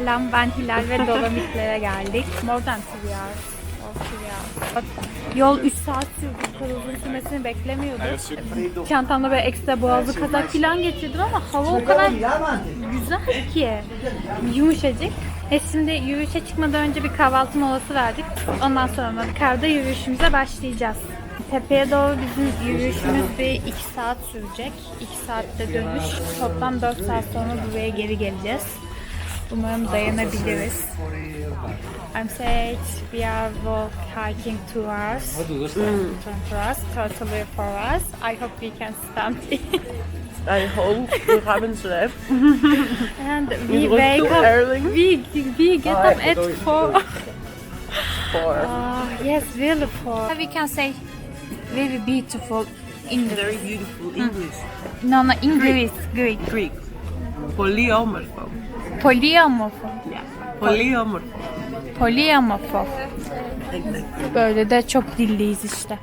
Selam ben Hilal ve Dolomitlere geldik. More than two hours. Yol 3 saat sürdü. Bu kadar uzun sürmesini beklemiyordum. Çantamda böyle ekstra boğazlı kazak falan getirdim ama hava o kadar güzel ki. Yumuşacık. E şimdi yürüyüşe çıkmadan önce bir kahvaltı molası verdik. Ondan sonra karda yürüyüşümüze başlayacağız. Tepeye doğru bizim yürüyüşümüz bir 2 saat sürecek. 2 saatte dönüş. Toplam 4 saat sonra buraya geri geleceğiz. Umarım dayanabiliriz. I'm saying we are walk hiking two hours. Mm. For us, totally for us. I hope we can stand it. I hope we haven't slept. And It we was wake too up. early. We we get I up at go four. For Ah, yes, really four. We can say very beautiful English. very beautiful English. No, no, English, Greek. Greek. Polyomorpho. Polyomorpho. Polyamorph. Exactly. Böyle de çok dilliyiz işte.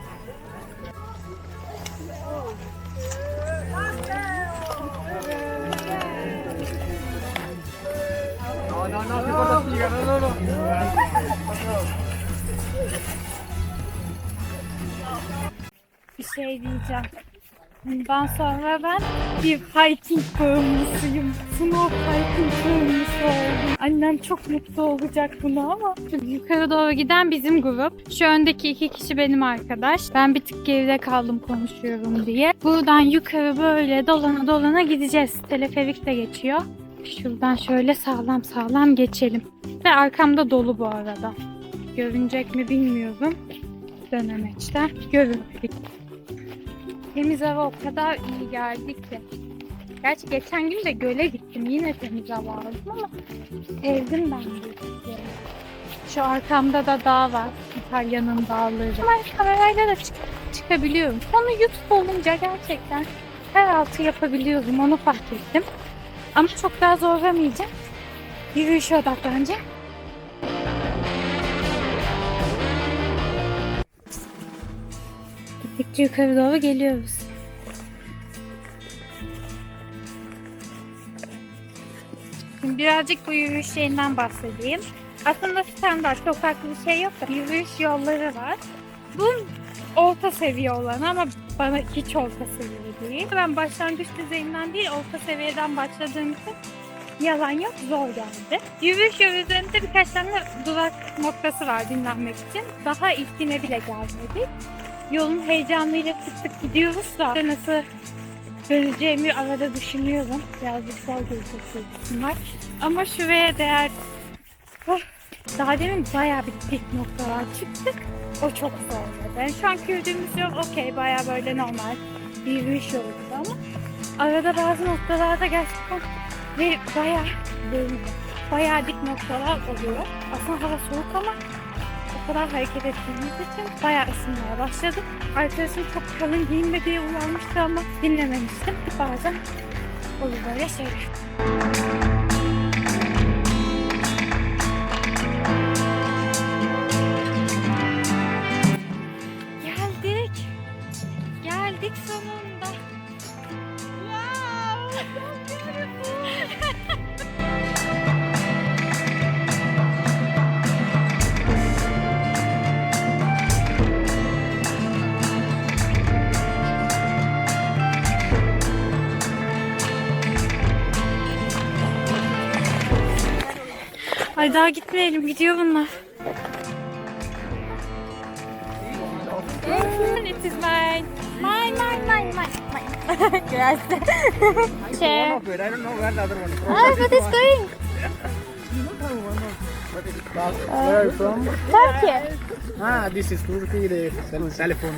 Bir şey diyeceğim. Ben bir hiking bağımlısıyım. Snow hiking bağımlısı oldum. Annem çok mutlu olacak buna ama. Yukarı doğru giden bizim grup. Şu öndeki iki kişi benim arkadaş. Ben bir tık geride kaldım konuşuyorum diye. Buradan yukarı böyle dolana dolana gideceğiz. Teleferik de geçiyor. Şuradan şöyle sağlam sağlam geçelim. Ve arkamda dolu bu arada. Görünecek mi bilmiyorum. Dönemeçler. Görünmedik. Temiz hava o kadar iyi geldi ki. Gerçi geçen gün de göle gittim. Yine temiz hava aldım ama sevdim ben yeri. Şu arkamda da dağ var. İtalya'nın dağları. Ama kamerayla da çık- çıkabiliyorum. Onu YouTube olunca gerçekten her altı yapabiliyorum. Onu fark ettim. Ama çok daha zorlamayacağım. Yürüyüşe odaklanacağım. Yukarı doğru geliyoruz. Şimdi birazcık bu yürüyüş şeyinden bahsedeyim. Aslında standart çok farklı bir şey yok da yürüyüş yolları var. Bu orta seviye olan ama bana hiç orta seviye değil. Ben başlangıç düzeyinden değil orta seviyeden başladığım için yalan yok zor geldi. Yürüyüş yolu üzerinde birkaç tane durak noktası var dinlenmek için. Daha ilkine bile gelmedik. Yolun heyecanıyla sık sık gidiyoruz da nasıl döneceğimi arada düşünüyorum. Birazcık zor kısım var. Ama şuraya değer Oh, daha demin bayağı bir dik noktalar çıktık. O çok zorladı. Yani şu an yürüdüğümüz yol okey bayağı böyle normal bir yürüyüş yolu ama arada bazı noktalarda gerçekten ve bayağı böyle bayağı dik noktalar oluyor. Aslında hava soğuk ama kadar hareket ettiğimiz için bayağı ısınmaya başladım. Arkadaşım çok kalın giyinme diye uyarmıştı ama dinlememiştim. Bazen olur böyle şeyler. Ay daha gitmeyelim gidiyor bunlar. It is mine. Mine, mine, mine, mine, mine. Of it. I don't know where the other one is. Ah, what is going? Where are you from? Turkey. Ah, this is Turkey. The telephone.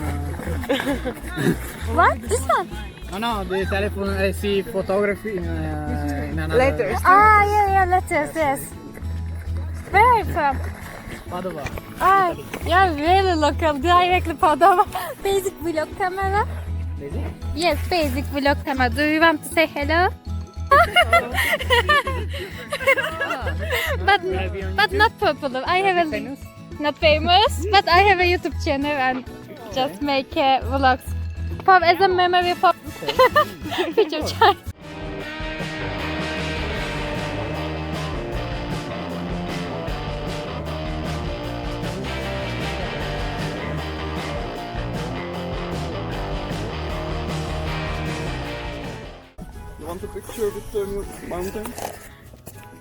What? This one? no, no, the telephone. I see photography in, uh, in another. Letters. Ah, yeah, yeah, letters, yes. Where are you from? Padova. Ah, you're really local. Directly Padova. Basic vlog camera. Basic? Yes, basic vlog camera. Do you want to say hello? but but not popular. I have a Famous? not famous, but I have a YouTube channel and just make uh, vlogs for as a memory for future child. Picture with the mountains?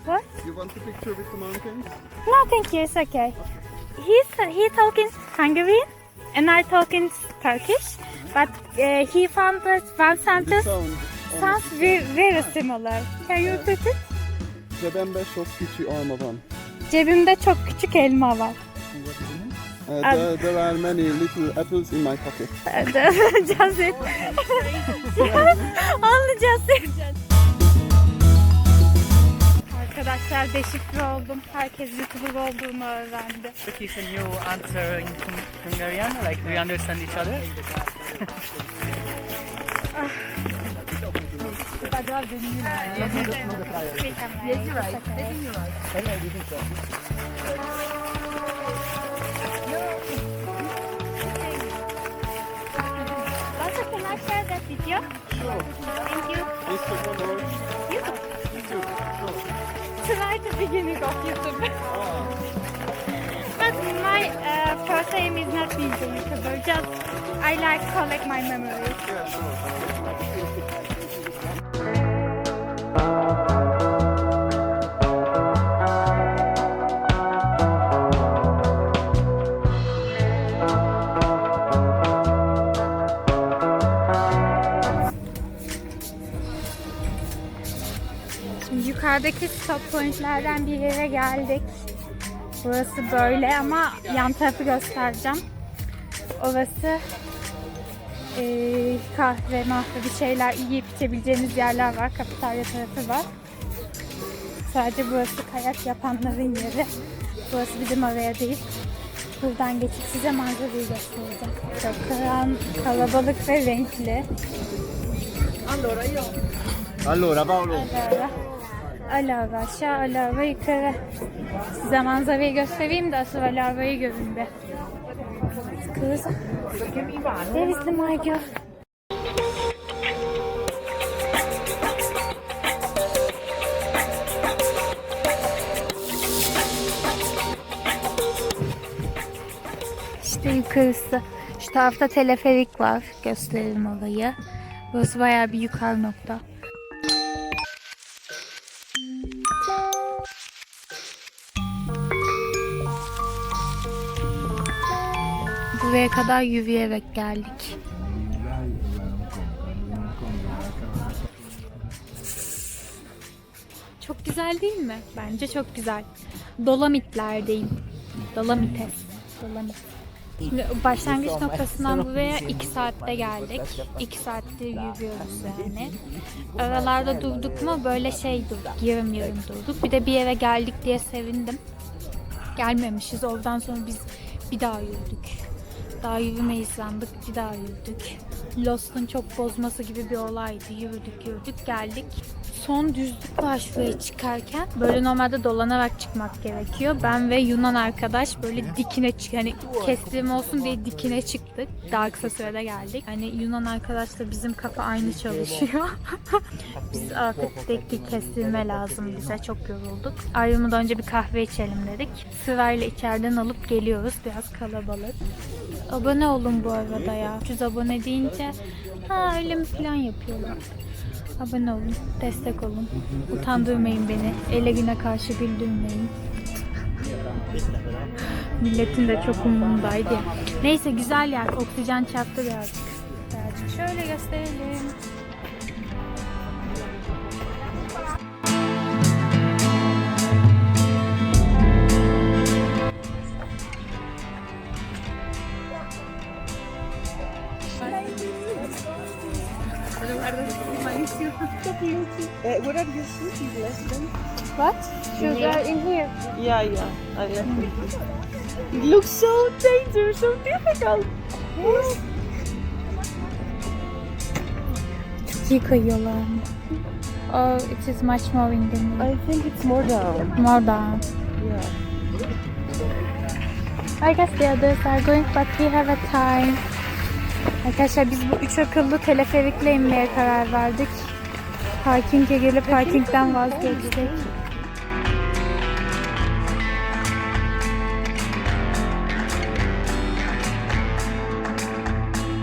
What? You want a picture with the mountains? No, thank you. It's okay. He's he talking Hungarian, and I talking Turkish, but uh, he found that one sentence Sound. sounds very, very similar. Can you repeat it? Cebembe çok küçük olmadan. Cebimde çok küçük elma var. Uh, there, there are many little apples in my pocket. just it. Only just it. Arkadaşlar deşifre oldum. Herkes YouTuber olduğumu öğrendi. Turkish and you answer in Hung- Hungarian, like we understand each other. Yes, you're right. Also, video? Sure. Thank you. Instagram or YouTube. YouTube. Sure. Try the beginning of YouTube. but my uh, first aim is not being a YouTuber. Just I like collect my memories. Yeah, sure. Yukarıdaki stop pointlerden bir yere geldik. Burası böyle ama yan tarafı göstereceğim. Orası eee, kahve, mahve bir şeyler yiyip içebileceğiniz yerler var. Kafeterya tarafı var. Sadece burası kayak yapanların yeri. Burası bizim oraya değil. Buradan geçip size manzarayı göstereceğim. Çok karan, kalabalık ve renkli. Allora Paolo. Alara. Alara aşağı, alara yukarı. Size manzarayı göstereyim de asıl alarayı görün be. Kız. There is the my girl. İşte yukarısı. Şu tarafta teleferik var. Gösterelim olayı. Burası bayağı bir yukarı nokta. Buraya kadar yürüyerek geldik. Çok güzel değil mi? Bence çok güzel. Dolomits'lerdeyim. Dolomites. Dolomit. Şimdi başlangıç noktasından buraya 2 saatte geldik. 2 saattir yürüyoruz yani. Aralarda durduk mu böyle şey durduk, yarım yarım durduk. Bir de bir yere geldik diye sevindim. Gelmemişiz. Oradan sonra biz bir daha yürüdük. Daha yürümeyi sandık, bir daha yürüdük. Lost'un çok bozması gibi bir olaydı. Yürüdük yürüdük geldik. Son düzlük şuraya çıkarken. Böyle normalde dolanarak çıkmak gerekiyor. Ben ve Yunan arkadaş böyle dikine çık hani kestirim olsun diye dikine çıktık. Daha kısa sürede geldik. Hani Yunan arkadaşla bizim kafa aynı çalışıyor. Biz artık dedik ki kestirme lazım bize. Çok yorulduk. Ayrılmadan önce bir kahve içelim dedik. Sırayla içeriden alıp geliyoruz. Biraz kalabalık. Abone olun bu arada ya. 300 abone deyince ha öyle mi plan yapıyorlar. Abone olun, destek olun. Utandırmayın beni. Ele güne karşı güldürmeyin. Milletin de çok umurundaydı. Neyse güzel yer. Oksijen çarptı. Birazcık şöyle gösterelim. What? Sugar in here. Yeah, yeah. I like it. It looks so dangerous, so difficult. Çok iyi kayıyorlar. Oh, it is much more in the I think it's more down. more down. Yeah. I guess the others are going but we have a time. Arkadaşlar biz bu üç akıllı teleferikle inmeye karar verdik. Parking'e gelip parkingden vazgeçtik.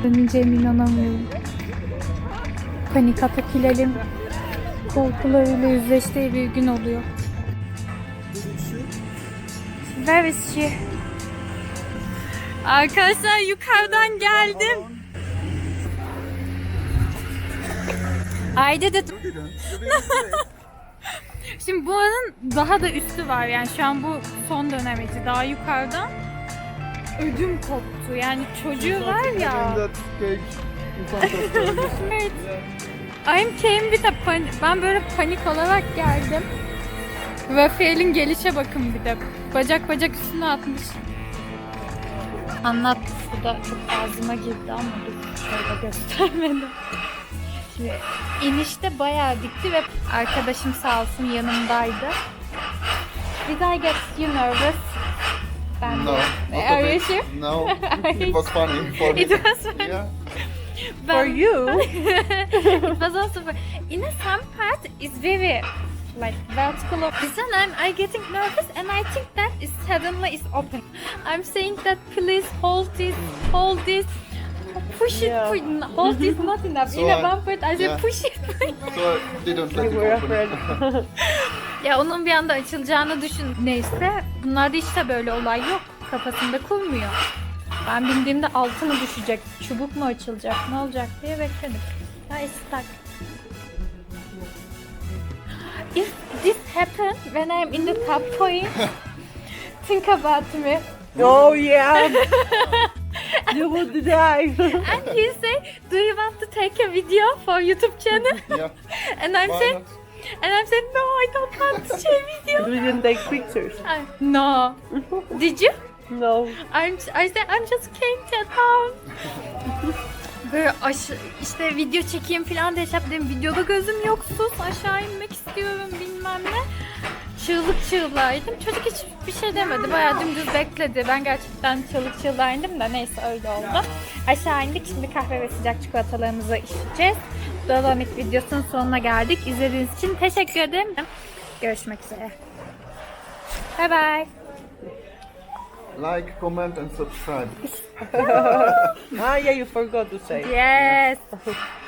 Döneceğime inanamıyorum. Panik atak ilelim. korkularıyla yüzleştiği bir gün oluyor. Where is she? Arkadaşlar yukarıdan geldim. I did it. Şimdi buranın daha da üstü var yani şu an bu son dönemeci daha yukarıdan. Ödüm koptu yani çocuğu var ya. Evet. I'm came with a pan- ben böyle panik olarak geldim. Rafael'in gelişe bakın bir de. Bacak bacak üstüne atmış. Anlat. Bu da çok ağzıma girdi ama dur şöyle göstermedim. Şimdi inişte bayağı dikti ve arkadaşım sağ olsun yanımdaydı. Did I get you nervous? Ben. No, not Are a you bit. sure? No, it was funny for me. It was funny. Yeah. Ben- For you? it was also fun. In a some part is very like vertical. Listen, I'm I getting nervous and I think that is suddenly is open. I'm saying that please hold this, hold this. Push it, Yeah. push, hold this not enough. So In a I- part I said yeah. push it. So I didn't let You it were open. afraid. ya onun bir anda açılacağını düşün. Neyse bunlarda işte böyle olay yok. Kafasında kurmuyor. Ben bindiğimde altı mı düşecek, çubuk mu açılacak, ne olacak diye bekledim. Ya it's stuck. If this happen when I'm in the top point, think about me. oh yeah. You would die. And he say, do you want to take a video for YouTube channel? Yeah. And I'm Why saying, not? and I'm saying, no, I don't want to share video. you didn't take pictures. I- no. Did you? No. I'm, I said I'm just came to town. Böyle aşı, işte video çekeyim falan diye şey yaptım. Videoda gözüm yok sus aşağı inmek istiyorum bilmem ne. Çığlık çığlağıydım. Çocuk hiçbir şey demedi. Bayağı dümdüz bekledi. Ben gerçekten çığlık çığlığa indim de neyse öyle oldu. Aşağı indik. Şimdi kahve ve sıcak çikolatalarımızı içeceğiz. Dolomit videosunun sonuna geldik. İzlediğiniz için teşekkür ederim. Görüşmek üzere. Bye bye. Like, comment, and subscribe. Ah yeah, you forgot to say. Yes.